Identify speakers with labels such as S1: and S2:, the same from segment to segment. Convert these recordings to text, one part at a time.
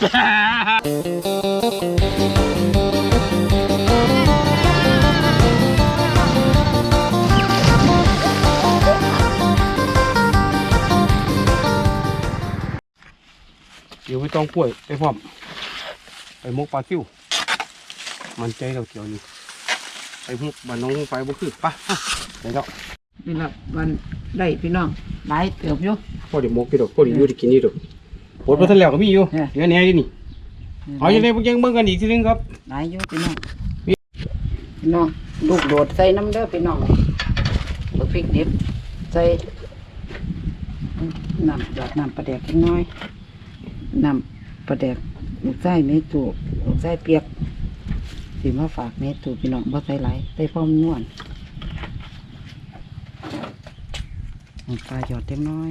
S1: เดี๋ยวไปต้องป่วยไปพร้อม ไปมกปลาซิว มันใจเราเกี่ยวนี่ไปมุกบ้านน้องไปบ่คือปะไปแล้ว
S2: นี่ละวันได้พี่น้องหลายเติบอยู่
S1: พอเดี๋ยวมกกี่ดอกพอเดี๋ยวอยู่ได้กินนี่ดอก ผลมาทันแล้วก็มีอยู่
S2: เนี่ย
S1: เดี๋ยวแหนี้อยู่นี่เอาอย่างไรพวกยังเบิ่งกันอีกทีนึงครับ
S2: หลายอยู่พี่น้องพี่น้องลูกโดดใส่น้ำเด้อพี่น้องบักพริกดิบใส่น้ำหยอดน้ำปลาแดกจักน้อยน้ำปลาแดกลูกไส้เมตูลูกไส้เปียกสีมาฝากเมตูพี่น้องบ่ใส่หลายใส่พร้อมนวลน้ำปลาหยอดจักหน้อย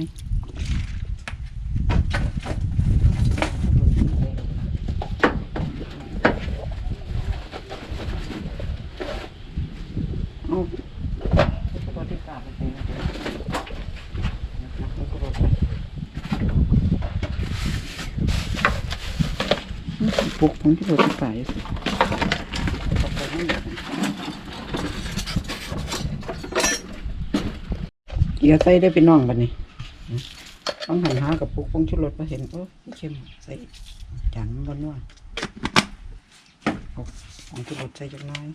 S2: เอาบริการไปเลย ปุกผมที่บริการเกียร์ใส่ได้เป็นน้องบัดนี้ต้องหันหากับปุกพงชุดรถมาเห็นโอ้ยเข้มใส่จังบนว่าพงชุดรถใส่จังน้อย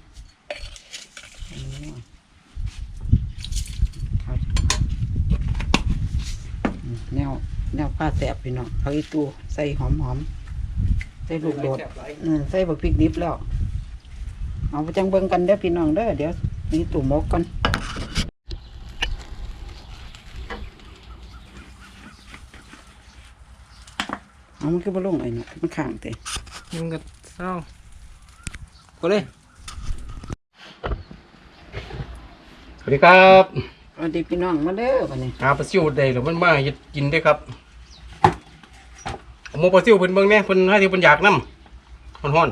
S2: อันนี้ว่ะครับแนวแนวผ้าแสบพี่น้องเขาอีตูใส่หอมหอม ใส่ลูกโดดอืมใส่บักพริกดิบแล้ว เอาไปจังเบิ่งกันเด้อพี่น้องเด้อเดี๋ยวนี่ตู่หมกกันเอามันคือบ่ลงไอ้เนาะมันข้างเตะ
S1: กินกันเศร้าก็เลยสวัสดีครับ
S2: สวัสดีพี่น้องมาเด้อบัดนี้
S1: หาปลาซิวได้หรือมันมาเฮ็ดกินได้อครับเอา หมูปลาซิวเพิ่นเบิ่งแหน่เพิ่นให้ที่เพิ่นอยากนำฮ้อน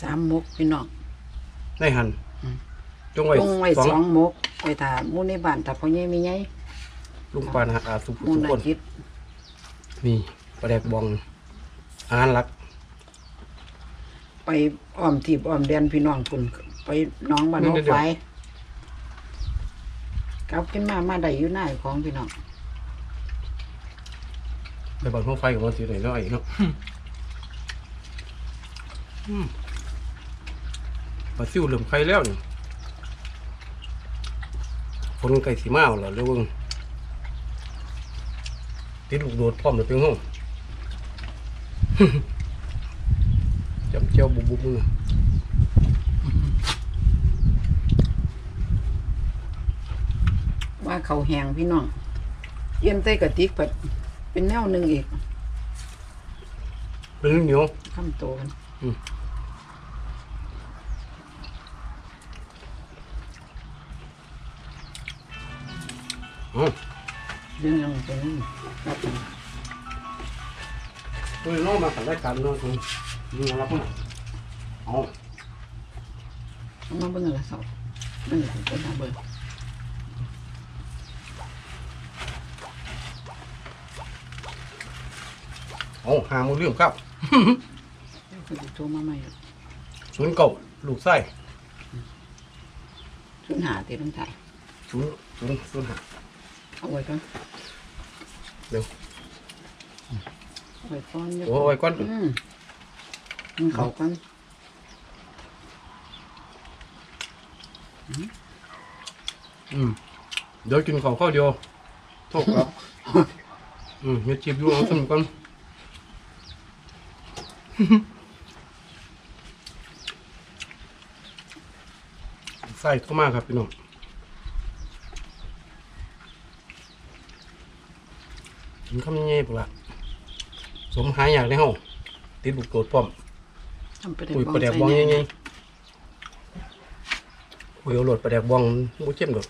S2: สามหมกพี่น้อง
S1: ๆได้หั่น
S2: อืม
S1: จงไว้
S2: ลงไว้
S1: สอง
S2: สองหมกไว้ถาหมู่ในบ้านถ้าพ่อใหญ่มีใหญ่
S1: ลุงปานหาอาสุ
S2: หมู่
S1: ทุก
S2: นา
S1: คน
S2: คิด
S1: นี่ปลาแดกบองอาหารหลัก
S2: ไปอ้อมทีบอ้อมแดนพี่น้องคุณไปหน้องบ้าน
S1: นี่
S2: น้อง
S1: เดี๋ยว
S2: ไฟกลับขึ้นมามาได้อยู่หน้าของพี่น้อง
S1: ไปบ้านหัวไฟกับมันสิได้เนาะไอ้เนาะมปลาซิวเริ่มไข่แล้วนี่ฝนไก่สีมาเอาล่ะเร็วเบิ่งติดลูกโดดพร้อมเลยเพียงห้องจำเจ้าบุบบุบมือ
S2: ว่าเขาแหงพี่น้องเยี่ยมใส่กระติกเปิด เป็นแนวหนึ่งอีก
S1: เป็นเรื่องเหนียว
S2: คำโตกัน
S1: อ๋อ
S2: เรื่องยังเป็นรับกัน
S1: ตัวน้องมาขันรายการน้องคุณมึงรับมั้งเอา
S2: เอามาเบิ่งอะไรสอบเบิ่งอะไรเป็นมาเบิ่ ง
S1: เอาหามือเรื่องครับ
S2: คือโทรมาใหม่
S1: ศูนย์เก่าลูกไส้
S2: ชุนหาตีต้องถ่าย
S1: ศูนย์ศูนย์ศูนย์ห้า
S2: เอาไว้ก่อน
S1: เร็ว
S2: เอาไว้ก่อนเดี๋ยว
S1: โอ้ยก้อน
S2: อืมมันเขากัน
S1: อืมเดี๋ยวกินของข้าวเดียวโทษครับ อืมเฮ็ดจีบอยู่เอาสนุกก่อน ใส่เข้ามาครับพี่น้องกินข้าวยังไงปุ๊ละสมหายอยากได้ห้องติดลูกโดดพร้อม
S2: ทำไปได้
S1: อุ้ย
S2: บอง
S1: ปลาแดก
S2: ใส่
S1: บอง
S2: แห
S1: ยังไง
S2: น่
S1: อุ้ยเอาโหลดปลาแดกบองบ่เข้มดอก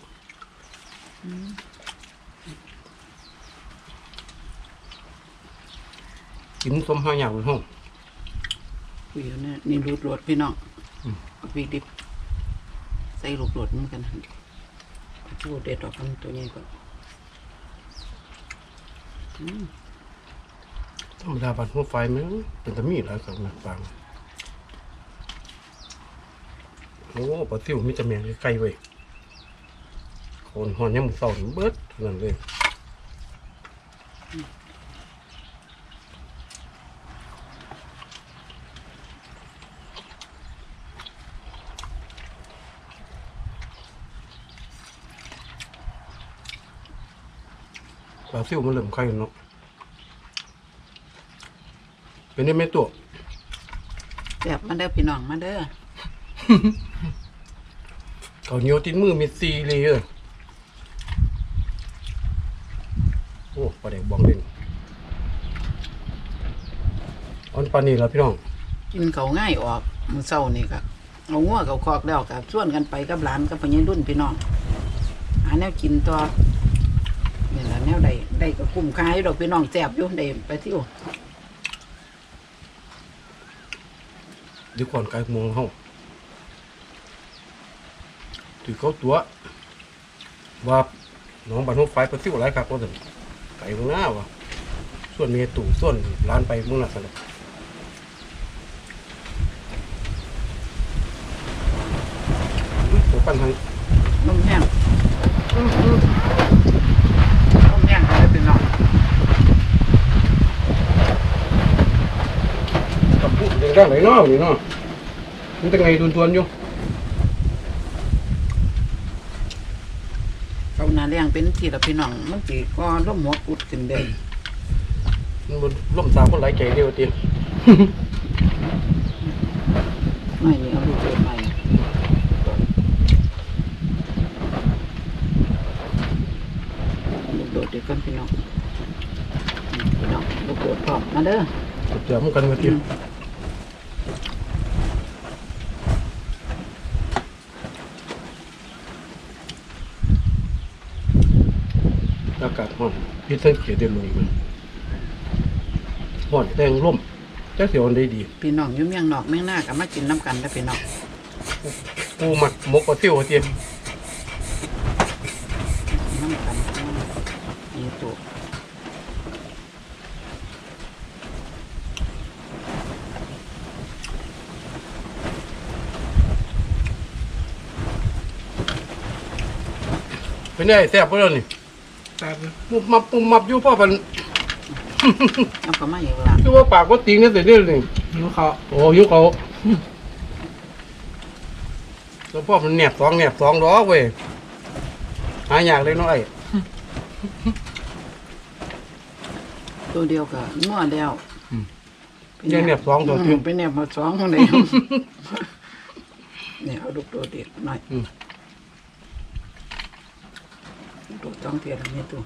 S1: กินสมหายอยากในห้อง
S2: คุยแล้วเนี่ยนี่รูดโหลดพี่น้อง
S1: อืม
S2: เอาพริกดิบใส่ลูกโหลดเหมือนกันพูเด็ดออกกันตัวใหญ่ก่อน
S1: ธรรมดาบันหัวไฟมันเป็นตะมีหลายกับนะบางโอ้ปลาซิวมีแต่แมงไกลๆเว้ยคนหอนยังมือเศร้านี่เบิดเท่านั้นเลย ปลาซิวมันเริ่มไข่เนาะเป็นได้ไหมตัว
S2: แซ่บมาเด้อพี่น้องมาเด้อ
S1: เขาเนียติดมือมีซีเลยเออโอ้ปลาแดกบองเล่นอันปลานี่แล้วพี่น้อง
S2: กินเขาง่ายออกมือเช้านี่ก็เอางัวเขาคอกแล้วก็ชวนกันไปกับหลานกับพ่อใหญ่รุ่นพี่น้องหาแนวกินต่อ นี่ล่ะแนวใดได้ก็คุ้มค่าอยู่ดอกพี่น้องแซ่บอยู่ได้ไปเที่ยว
S1: เดียวก่อนไกลโมงเฮาถือเขาตัวว่าน้องบันทุกไฟไปซิ่วไรครับก็ถึงไก่มึงหน้าวะส่วนเมียตู่ส่วนร้านไปมึงน่ะสเลยอุ๊ยผมปั้นทาง
S2: นมแห้งนมแห้งก็ได้พี่น้อง
S1: กับพูดเรื่องไหนเนาะนี่เนาะมันจะไงดุนทวนอยู่
S2: เขาหนาเลี้ยงเป็นที่ละพี่น้องมันสิก็ร่มหัวกุดขึ้นเด้อ
S1: มันบนล่มสาวคนไหลใจเดียวตี
S2: ไม่นี่เอาลูกเกิดใหม่ลูกโดดเดี๋ยวกันพี่น้องพี่น้องลูกโดดพร้อมมาเด้อ
S1: เจอมันกันมาตี อากาศ ร้อนพี่สังเกตได้เลยมันร้อนแดงร่มจะเสียวันได้ดี
S2: พี่น้องอยุ่เมียงนอกเมียงหน้ากับมากินน้ำกันแล้วพี่น้อง
S1: ปูหมักหมกกระเตี้ยวกระเทียม
S2: น้ำกันนี่ตัว
S1: เป็นไงแซ่บปะเนี่ยนี่ แซ่บมุบมับมุบมับอยู่พ่อมัน
S2: เอาก็มาอยู่ละ
S1: คือว่าปากก็ติงนี่เสร็จนี่เลยหิวเขาโอ้หิวเขาแล้วพ่อมันแหนบสองแหนบสองดอกเว้ยหายากเลยเน้อย
S2: ตัวเดียวกับงัวแล้ว
S1: ยังแหนบสองตัว
S2: อื
S1: จริ
S2: ม
S1: ง
S2: ไปแนบมาสองคนเดียวเนี่ยเอาลูกโดดเด็กหน่อย
S1: อืม
S2: ลูกโดดต้องเทียนนี่ตัว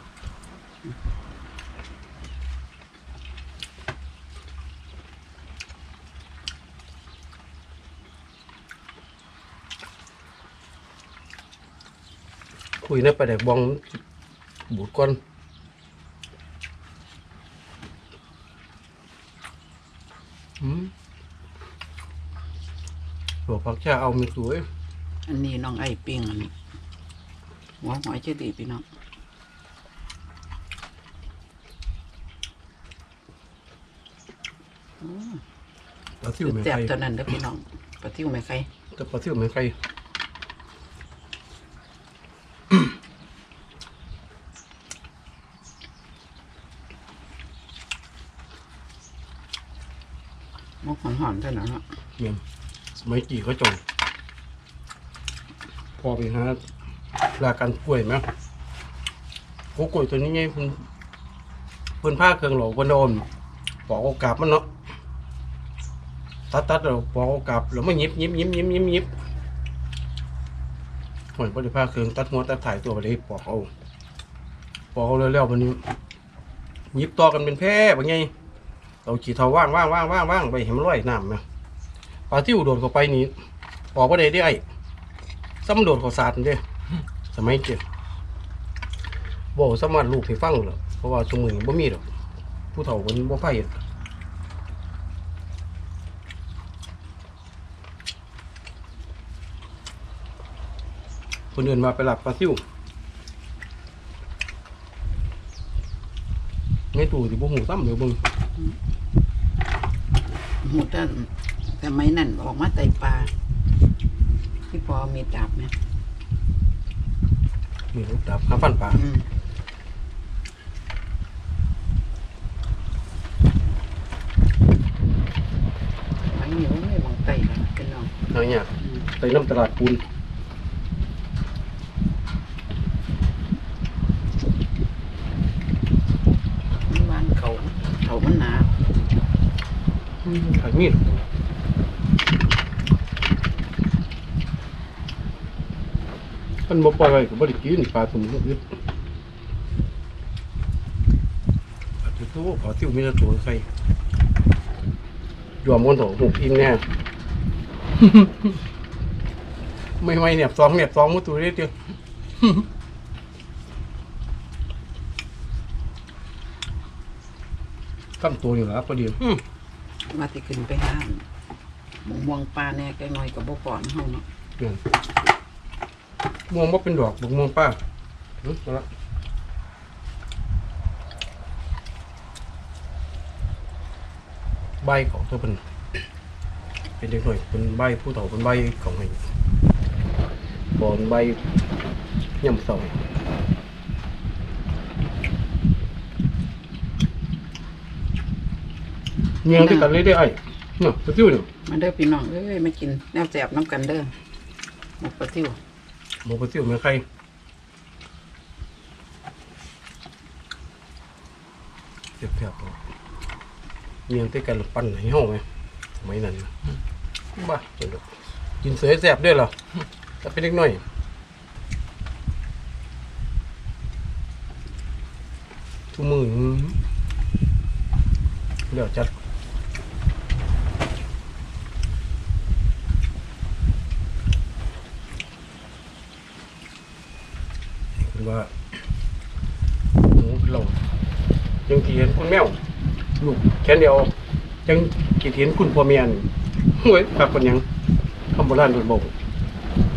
S1: คุยในประเด็กบองบูดก้อนอืมบอกพักชาเอามีสวย
S2: อันนี้น้องไอ้ปิ้งอันนี้ หัวหอยเจดีพี่น้องอืม
S1: ปลาซิวไม่
S2: แซ่บ
S1: ไข่
S2: เท่านั้นเด้อพี่น้องปลาทิวไม่ไข่
S1: แต่ปลาซิวไม่ไข่
S2: มกหอมๆเท่านั้นเนาะ
S1: เมียนสมัยกี่เขาจงพอไปหา ลากันกล้วยไหมโอ้กล้วยตัวนี้ไงเพิ่นเพิ่นผ้าเครื่องหลอกวันโดนปอกเอากาบมันเนาะตัดตัดเราปอกเอากาบแล้วไม่ยิบยิบยิบยิบยิบยิบหอยพอดีผ้าเครื่องตัดหัวตัดถ่ายตัวไปเลยปอกเอาปอกเอาเร็วๆวันนี้ยิบต่อกันเป็นแพร่แบบไงเราขี่เท้าว่างว่างว่างว่างว่างไปเห็นมันลอยน้ำไหมปลาที่อุดดเข้าไปนี่ปอกก็ได้ได้ไอ้ซ้ำโดดเขาสาดเด้ สมัยเจ็ดบอกสามารถลูกให้ฟังหรอกเพราะว่าสมือบ่มีหรอกผู้เฒ่าคนบ่ไฟคนอื่นมาไปหลับปลาซิวไม่ตู่สิบ่หูซ้ำเดี๋ยวเบิ่ง
S2: หูแต่แต่ไม่นั่นออกมาไต่ปลาที่พอมีดาบเนี่ย
S1: มีลูกดับหาฟันปลา
S2: อืมอันนี้มันไม่มองไต่นะเป็นน้อง
S1: อะไรเนี่ย
S2: อืม
S1: ไปน้ำตลาดปูน
S2: มันวานเขาเขามันหนา
S1: ขายมีด มันบ่ปล่อยไว้ก็บ่ได้กินปลาตุ่มลูกยึดปลาตุ้ปลาติ้วมีแต่ตัวใส่ยอมคนโถหุบอิ่มแน่ไม่ไม่เนี่ยสองเนี่ยสองมุตัวเดียวเดียวกั้มตัวอยู่แล้วพอดีอืม
S2: มาติขึ้นไปห้ามหมองมวงปลาแน่แกน้อยกับบ่ก่อนเฮาเนาะ
S1: เดี๋ยว ม่วงบ่เป็นดอกบักม่วงป้าอืมเอาละใบของตัวเป็นเป็นเด็กหน่อยเป็นใบผู้เฒ่าเป็นใบของไอ้บอนใบย่ำเสาเงียงด้วยกันเลยได้ไอ้เนาะตัวติ้วเนี่ย
S2: มาเด้อพี่น้องเอ้ยมากินแนวแสบน้ำกันเด้อหมกปลาทิว
S1: หมูกระติ้วแม่ใครเจ็บแผลบเงียงด้วยกันปั้นให้ห้องไหมไม่นั่นนะบ้าเดี๋ยวดูกินเสือแสบด้วยเหรอถ้าเป็นเล็กน้อยทุกมือเดี๋ยวจัด คือ ว่าหมูเรายังที่เห็นคุณแมวลูกแค่เดียวยังกี่เห็นคุณพ่อเมียนเฮ้ยปากคนหยังคำโบราณโดนบอก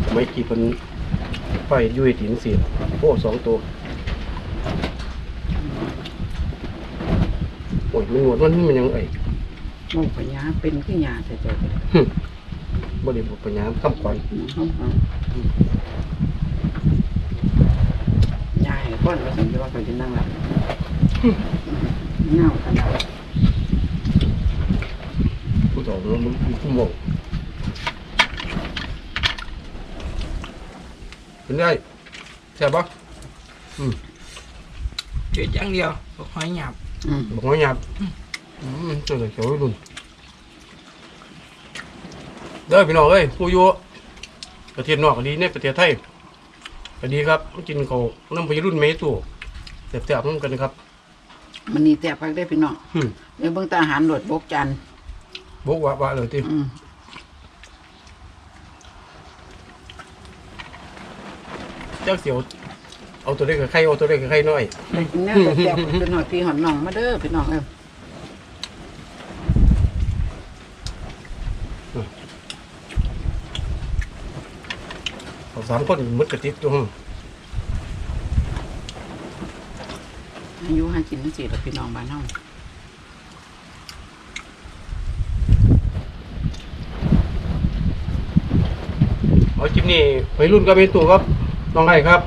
S1: สมัยกี่คนไฟอยุ้ยถิ่นเสียโอ้สองตัวโอ้ยมันหนวดมันมันยังไอ้
S2: หมกปัญญาเป็นขึ้นยาใส่ใจไป
S1: บริบทปัญญาคำก่อน
S2: ห้องห้องยาให้ก้อนว่าสัญญาว่าเขาจะนั่งหลับเงาขนาด
S1: ผู้ต่อมันมันผู้มองเป็นได้แซ่บปะ
S3: จุดอย่างเดียวบอกหอยหยาบ
S2: อืม
S1: บอกว่าหยาบอืมตัวไหนเขียวรุ่นเด้อพี่น้องเอ้ยผู้อยู่ประเทศนอกก็ดีในประเทศไทย ก็ดีครับมากินเขาวน้ำพยรุ่นเมตัวแซ่บๆน้ำกันครับ
S2: มันนี่แสบพักได้พี่น้อง
S1: อืม
S2: เดี๋ยวเบิ่งตาอาหารโหลดบกจัน
S1: บอกว่าว่าเลยที่
S2: อืม
S1: เจ้าเสียวเอาตัวเล็กกับไข่เอาตัวเล็กกับไข่น้อย
S2: ได้กินแนวแสบๆเป็นหอดพี่หอดน้องมาเด้อพี่น้องเอ้ย
S1: เอา สามคนมุดกระติบตัวห้อง
S2: อายุหากินทั้งสี่แล้วพี่น้องบ้านเฮา
S1: เอาคลิปนี้ไปรุ่นกับเป็นตัวครับน้องไอ้ครับ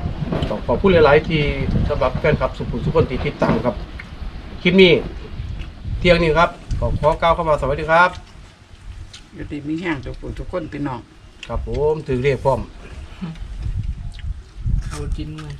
S1: ขอขอบคุณหลายๆที่สำหรับแฟนคลับสุขุมสุขคนที่ติดตามครับคลิปนี้เที่ยงนี้ครับ ขอขอกล่าวเข้ามาสวัสดีครับ
S2: อยู่ดีมีแห้งทุกคนทุกคนพี่น้อง
S1: ครับผมถือเรียกพร้อม
S3: เอาจิ้นเลย